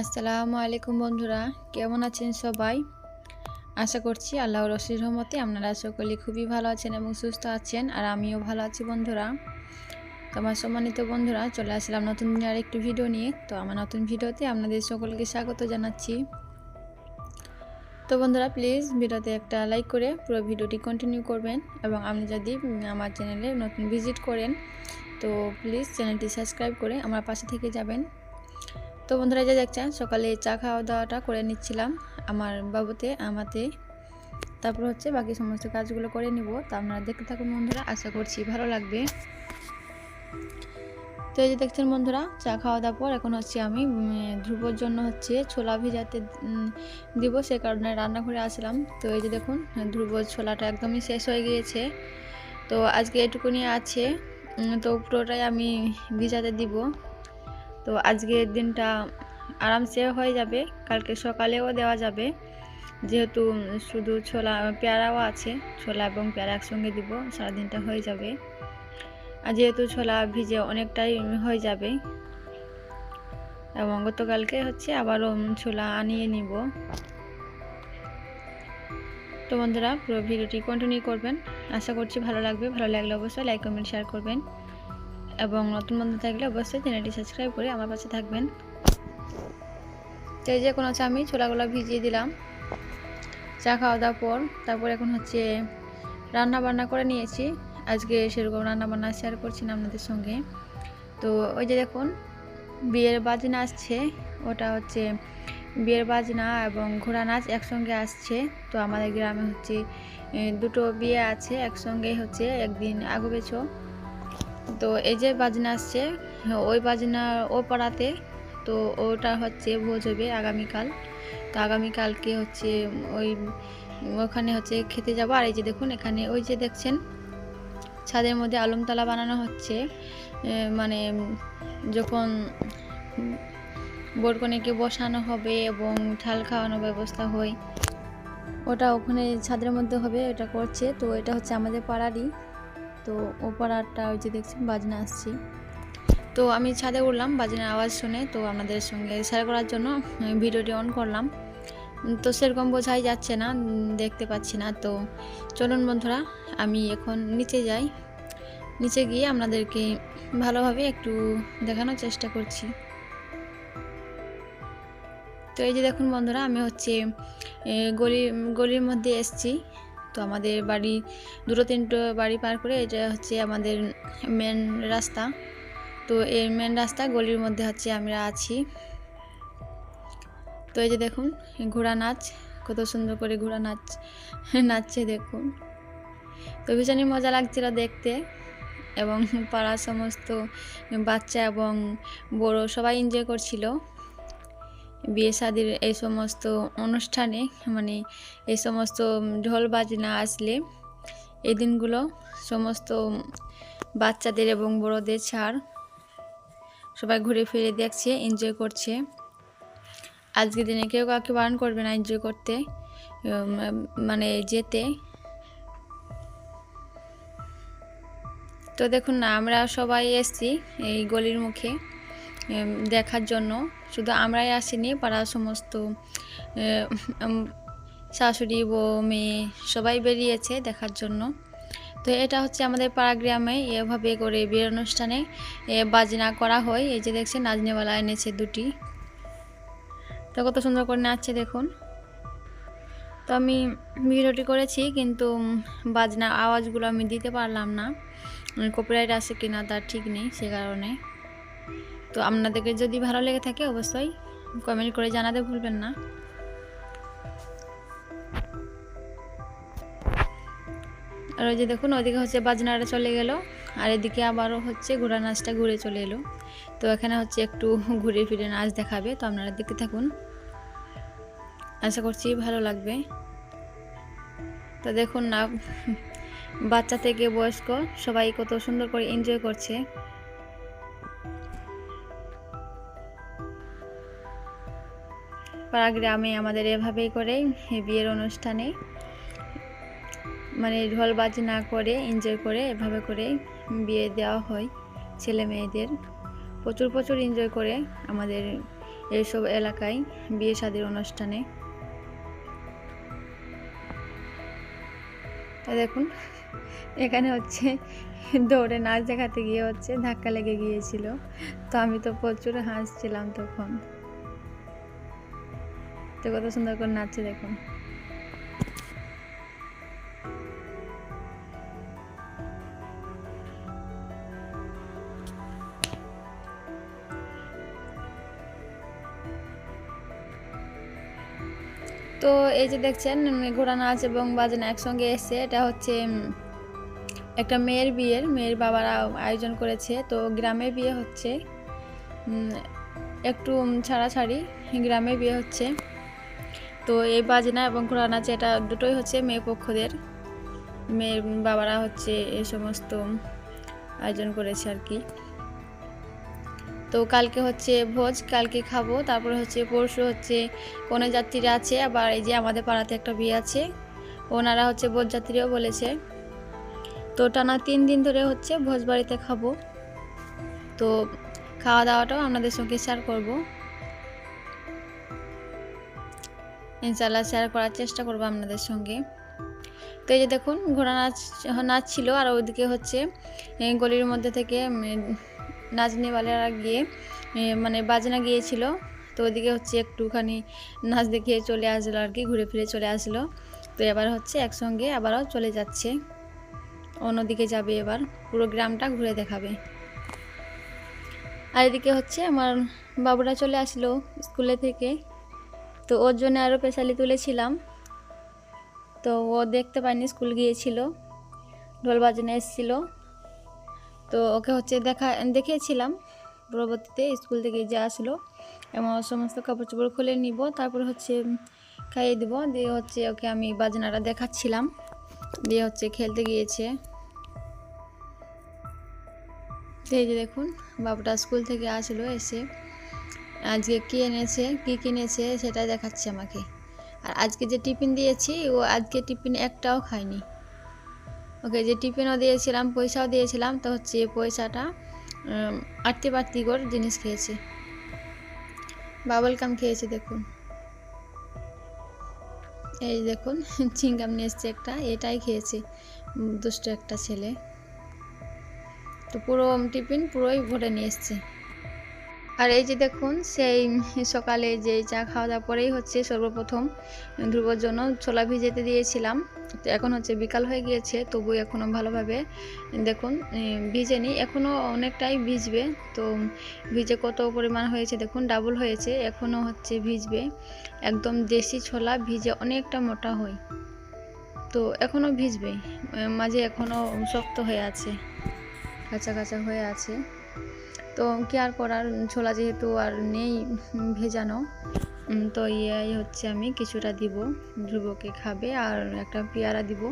আসসালামু আলাইকুম বন্ধুরা, কেমন আছেন সবাই? আশা করছি আল্লাহর রশির রহমতে আপনারা সকলে খুবই ভালো আছেন এবং সুস্থ আছেন, আর আমিও ভালো আছি বন্ধুরা। তো আমার সম্মানিত বন্ধুরা, চলে আসলাম নতুন দিনে আর আরেকটি ভিডিও নিয়ে। তো আমার নতুন ভিডিওতে আপনাদের সকলকে স্বাগত জানাচ্ছি। তো বন্ধুরা প্লিজ ভিডিওতে একটা লাইক করে পুরো ভিডিওটি কন্টিনিউ করবেন এবং আপনি যদি আমার চ্যানেলে নতুন ভিজিট করেন, তো প্লিজ চ্যানেলটি সাবস্ক্রাইব করে আমার পাশে থেকে যাবেন। তো বন্ধুরা যে দেখছেন, সকালে চা খাওয়া দাওয়াটা করে নিচ্ছিলাম আমার বাবুতে, আমাতে। তারপর হচ্ছে বাকি সমস্ত কাজগুলো করে নিব। তা আপনারা দেখতে থাকুন বন্ধুরা, আশা করছি ভালো লাগবে। তো এই যে দেখছেন বন্ধুরা, চা খাওয়া দাওয়ার পর এখন হচ্ছে আমি ধ্রুবর জন্য হচ্ছে ছোলা ভিজাতে দিব। সে কারণে রান্নাঘরে আসলাম। তো এই যে দেখুন, ধ্রুবর ছোলাটা একদমই শেষ হয়ে গিয়েছে। তো আজকে এটুকুনি আছে। তো পুরোটাই আমি ভিজাতে দিব। তো আজকের দিনটা আরামসে হয়ে যাবে। কালকে সকালেও দেওয়া যাবে। যেহেতু শুধু ছোলা, পেয়ারাও আছে, ছোলা এবং পেয়ারা একসঙ্গে দিব, সারাদিনটা হয়ে যাবে। আর যেহেতু ছোলা ভিজে অনেকটাই হয়ে যাবে, এবং গতকালকে হচ্ছে আবারও ছোলা আনিয়ে নিব। তো বন্ধুরা, পুরো ভিডিওটি কন্টিনিউ করবেন। আশা করছি ভালো লাগবে। ভালো লাগলে অবশ্যই লাইক কমেন্ট শেয়ার করবেন। এবং নতুন বন্ধু থাকলে অবশ্যই চ্যানেলটি সাবস্ক্রাইব করে আমার পাশে থাকবেন। তো এই যে এখন হচ্ছে আমি ছোলাগুলো ভিজিয়ে দিলাম। চা খাওয়া দাওয়ার পর, তারপর এখন হচ্ছে রান্না বান্না করে নিয়েছি। আজকে সেরকম রান্না বান্না শেয়ার করছি না আপনাদের সঙ্গে। তো ওই যে দেখুন, বিয়ের বাজনা আসছে, ওটা হচ্ছে বিয়ের বাজনা এবং ঘোড়া নাচ একসঙ্গে আসছে। তো আমাদের গ্রামে হচ্ছে দুটো বিয়ে আছে একসঙ্গে হচ্ছে একদিন আগু পেছো তো এই যে বাজনা আসছে, ওই বাজনা ও পাড়াতে তো ওটা হচ্ছে ভোজ হবে আগামীকাল। তো আগামীকালকে হচ্ছে ওই ওখানে হচ্ছে খেতে যাব। আর এই যে দেখুন, এখানে ওই যে দেখছেন, ছাদের মধ্যে আলমতলা বানানো হচ্ছে। মানে যখন বোরকনেকে বসানো হবে এবং ঠাল খাওয়ানোর ব্যবস্থা হয়, ওটা ওখানে ছাদের মধ্যে হবে এটা করছে। তো এটা হচ্ছে আমাদের পাড়ারই তো ও পাড়ারটা ওই যে দেখছেন, বাজনা আসছে। তো আমি ছাদে উঠলাম, বাজনার আওয়াজ শুনে তো আপনাদের সঙ্গে শেয়ার করার জন্য ভিডিওটি অন করলাম। তো সেরকম বোঝাই যাচ্ছে না, দেখতে পাচ্ছি না। তো চলুন বন্ধুরা, আমি এখন নিচে যাই। নিচে গিয়ে আপনাদেরকে ভালোভাবে একটু দেখানোর চেষ্টা করছি। তো এই যে দেখুন বন্ধুরা, আমি হচ্ছে গলি, গলির মধ্যে এসছি। তো আমাদের বাড়ি দুটো তিনটে বাড়ি পার করে এটা হচ্ছে আমাদের মেন রাস্তা। তো এই মেন রাস্তা গলির মধ্যে হচ্ছে আমরা আছি। তো এই যে দেখুন, ঘোড়া নাচ, কত সুন্দর করে ঘোড়া নাচ, নাচছে দেখুন। তো ভীষণই মজা লাগছিল দেখতে এবং পাড়ার সমস্ত বাচ্চা এবং বড় সবাই এনজয় করছিল। বিয়ে শাদির এই সমস্ত অনুষ্ঠানে মানে এই সমস্ত ঢোল বাজনা আসলে এই দিনগুলো সমস্ত বাচ্চাদের এবং বড়দের ছাড় সবাই ঘুরে ফিরে দেখছে এনজয় করছে। আজকের দিনে কেউ কাউকে বারণ করবে না এনজয় করতে মানে যেতে। তো দেখুন না, আমরা সবাই এসছি এই গলির মুখে দেখার জন্য। শুধু আমরাই আসিনি, পাড়ার সমস্ত শাশুড়ি, বউ, মেয়ে সবাই বেরিয়েছে দেখার জন্য। তো এটা হচ্ছে আমাদের পাড়া গ্রামে এভাবে করে বিয়ের অনুষ্ঠানে বাজনা করা হয়। এই যে দেখছেন, নাজনেওয়ালা এনেছে দুটি। তো কত সুন্দর করে নাচছে দেখুন। তো আমি ভিডিওটি করেছি, কিন্তু বাজনা আওয়াজগুলো আমি দিতে পারলাম না। কপিরাইট আছে কিনা তার ঠিক নেই সে কারণে। তো আপনাদেরকে যদি ভালো লেগে থাকে অবশ্যই কমেন্ট করে জানাতে ভুলবেন না। আর ওই যে দেখুন ওইদিকে হচ্ছে বাজনাটা চলে গেল, আর এদিকে আবারও হচ্ছে ঘোড়া নাচটা ঘুরে চলে এলো। তো এখানে হচ্ছে একটু ঘুরে ফিরে নাচ দেখাবে, তো আপনারা দেখতে থাকুন। আশা করছি ভালো লাগবে। তো দেখুন না, বাচ্চা থেকে বয়স্ক সবাই কত সুন্দর করে এনজয় করছে। পাড়া গ্রামে আমাদের এভাবেই করে বিয়ের অনুষ্ঠানে। মানে ঢোল বাজি না করে এনজয় করে, এভাবে করে বিয়ে দেওয়া হয় ছেলে মেয়েদের। প্রচুর প্রচুর এনজয় করে আমাদের এইসব এলাকায় বিয়ে শাদির অনুষ্ঠানে। দেখুন, এখানে হচ্ছে দৌড়ে নাচ দেখাতে গিয়ে হচ্ছে ধাক্কা লেগে গিয়েছিল। তো আমি তো প্রচুর হাসছিলাম তখন। তো কত সুন্দর করে নাচছে, দেখুন। তো এই যে দেখছেন ঘোড়া নাচ এবং বাজনা একসঙ্গে এসছে। এটা হচ্ছে একটা মেয়ের বিয়ের, মেয়ের বাবারা আয়োজন করেছে। তো গ্রামে বিয়ে হচ্ছে একটু ছাড়াছাড়ি গ্রামে বিয়ে হচ্ছে। তো এই বাজনা এবং ঘোড়া নাচ এটা দুটোই হচ্ছে মেয়ে পক্ষদের। মেয়ের বাবারা হচ্ছে এই সমস্ত আয়োজন করেছে আর কি। তো কালকে হচ্ছে ভোজ, কালকে খাব। তারপরে হচ্ছে পরশু হচ্ছে কোনো যাত্রীরা আছে, আবার এই যে আমাদের পাড়াতে একটা বিয়ে আছে। ওনারা হচ্ছে যাত্রীও বলেছে। তো টানা তিন দিন ধরে হচ্ছে ভোজ বাড়িতে খাব। তো খাওয়া দাওয়াটাও আপনাদের সঙ্গে শেয়ার করব। ইনশাল্লাহ শেয়ার করার চেষ্টা করব আপনাদের সঙ্গে। তো এই যে দেখুন, ঘোড়া নাচ নাচ ছিল আর ওইদিকে হচ্ছে গলির মধ্যে থেকে নাচনিওয়ালারা গিয়ে মানে বাজনা গিয়েছিল। তো ওইদিকে হচ্ছে একটুখানি নাচ দেখিয়ে চলে আসলো আর কি, ঘুরে ফিরে চলে আসলো। তো এবার হচ্ছে একসঙ্গে আবারও চলে যাচ্ছে। অন্যদিকে যাবে এবার, পুরো গ্রামটা ঘুরে দেখাবে। আর এদিকে হচ্ছে আমার বাবুরা চলে আসলো স্কুলে থেকে। তো ওর জন্য আরও পেশালি তুলেছিলাম। তো ও দেখতে পায়নি স্কুল গিয়েছিল, ঢোল বাজনা এসেছিল। তো ওকে হচ্ছে দেখা, দেখিয়েছিলাম, পরবর্তীতে স্কুল থেকে যে আসলো, এবং সমস্ত কাপড় চোপড় খুলে নিব, তারপর হচ্ছে খাইয়ে দিব, দিয়ে হচ্ছে ওকে আমি বাজনাটা দেখাচ্ছিলাম, দিয়ে হচ্ছে খেলতে গিয়েছে। এই যে দেখুন, বাবুটা স্কুল থেকে আসলো, এসে আজকে কী এনেছে কী কিনেছে সেটা দেখাচ্ছে আমাকে। আর আজকে যে টিফিন দিয়েছি ও আজকে টিফিন একটাও খায়নি। ওকে যে টিফিনও দিয়েছিলাম পয়সাও দিয়েছিলাম তো হচ্ছে পয়সাটা উম, আটটি পাট্টিকর জিনিস খেয়েছে। বাবল কাম খেয়েছে দেখুন। এই দেখুন চিংগাম নিয়ে এসছে একটা এটাই খেয়েছে। দুষ্ট একটা ছেলে। তো পুরো টিফিন পুরোই ভরে নিয়ে এসছে। আর এই যে দেখুন সেই সকালে যে চা খাওয়া দাওয়ার পরেই হচ্ছে সর্বপ্রথম ধ্রুবর জন্য ছোলা ভিজেতে দিয়েছিলাম। তো এখন হচ্ছে বিকাল হয়ে গিয়েছে তবু এখনও ভালোভাবে দেখুন উম, ভিজেনি এখনও অনেকটাই ভিজবে। তো ভিজে কত পরিমাণ হয়েছে দেখুন ডাবল হয়েছে এখনও হচ্ছে ভিজবে। একদম দেশি ছোলা ভিজে অনেকটা মোটা হয়। তো এখনও ভিজবে মাঝে এখনও শক্ত হয়ে আছে কাঁচা কাঁচা হয়ে আছে। তো কি আর করার? ছোলা যেহেতু আর নেই ভেজানো তো ইয়াই হচ্ছে আমি কিছুটা দিব। ধ্রুবকে খাবে আর একটা পেয়ারা দিব।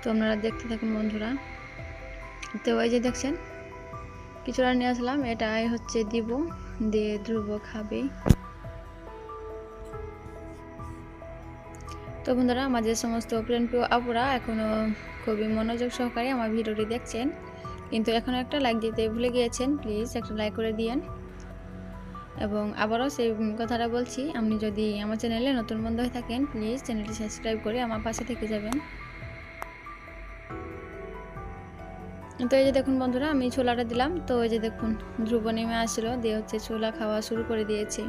তো আপনারা দেখতে থাকুন বন্ধুরা। তো ওই যে দেখছেন, কিছুটা নিয়ে আসলাম, এটাই হচ্ছে দিব, দিয়ে ধ্রুব খাবে। তো বন্ধুরা আমাদের সমস্ত প্রেম প্রিয় আপুরা এখনও খুবই মনোযোগ সহকারে আমার ভিডিওটি দেখছেন কিন্তু এখনও একটা লাইক দিতে ভুলে গিয়েছেন প্লিজ একটা লাইক করে দিয়েন। এবং আবারও সেই কথাটা বলছি, আপনি যদি আমার চ্যানেলে নতুন বন্ধু হয়ে থাকেন প্লিজ চ্যানেলটি সাবস্ক্রাইব করে আমার পাশে থেকে যাবেন। তো এই যে দেখুন বন্ধুরা, আমি ছোলাটা দিলাম। তো ওই যে দেখুন, ধ্রুব নেমে আসলো, দিয়ে হচ্ছে ছোলা খাওয়া শুরু করে দিয়েছে।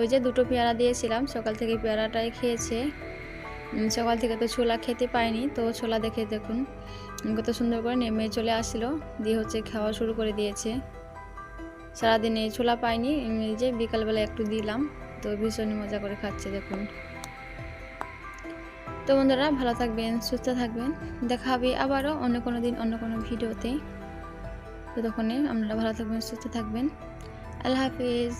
ওই যে দুটো পেয়ারা দিয়েছিলাম, সকাল থেকে পেয়ারাটাই খেয়েছে। সকাল থেকে তো ছোলা খেতে পায়নি তো ছোলা দেখে দেখুন কত সুন্দর করে নেমে চলে আসলো, দিয়ে হচ্ছে খাওয়া শুরু করে দিয়েছে। সারাদিনে ছোলা পাইনি যে বিকালবেলা একটু দিলাম, তো ভীষণই মজা করে খাচ্ছে দেখুন। তো বন্ধুরা, ভালো থাকবেন, সুস্থ থাকবেন, দেখা হবে আবারও অন্য কোনো দিন, অন্য কোনো ভিডিওতে। ততক্ষণে আপনারা ভালো থাকবেন, সুস্থ থাকবেন। আল্লাহ হাফিজ।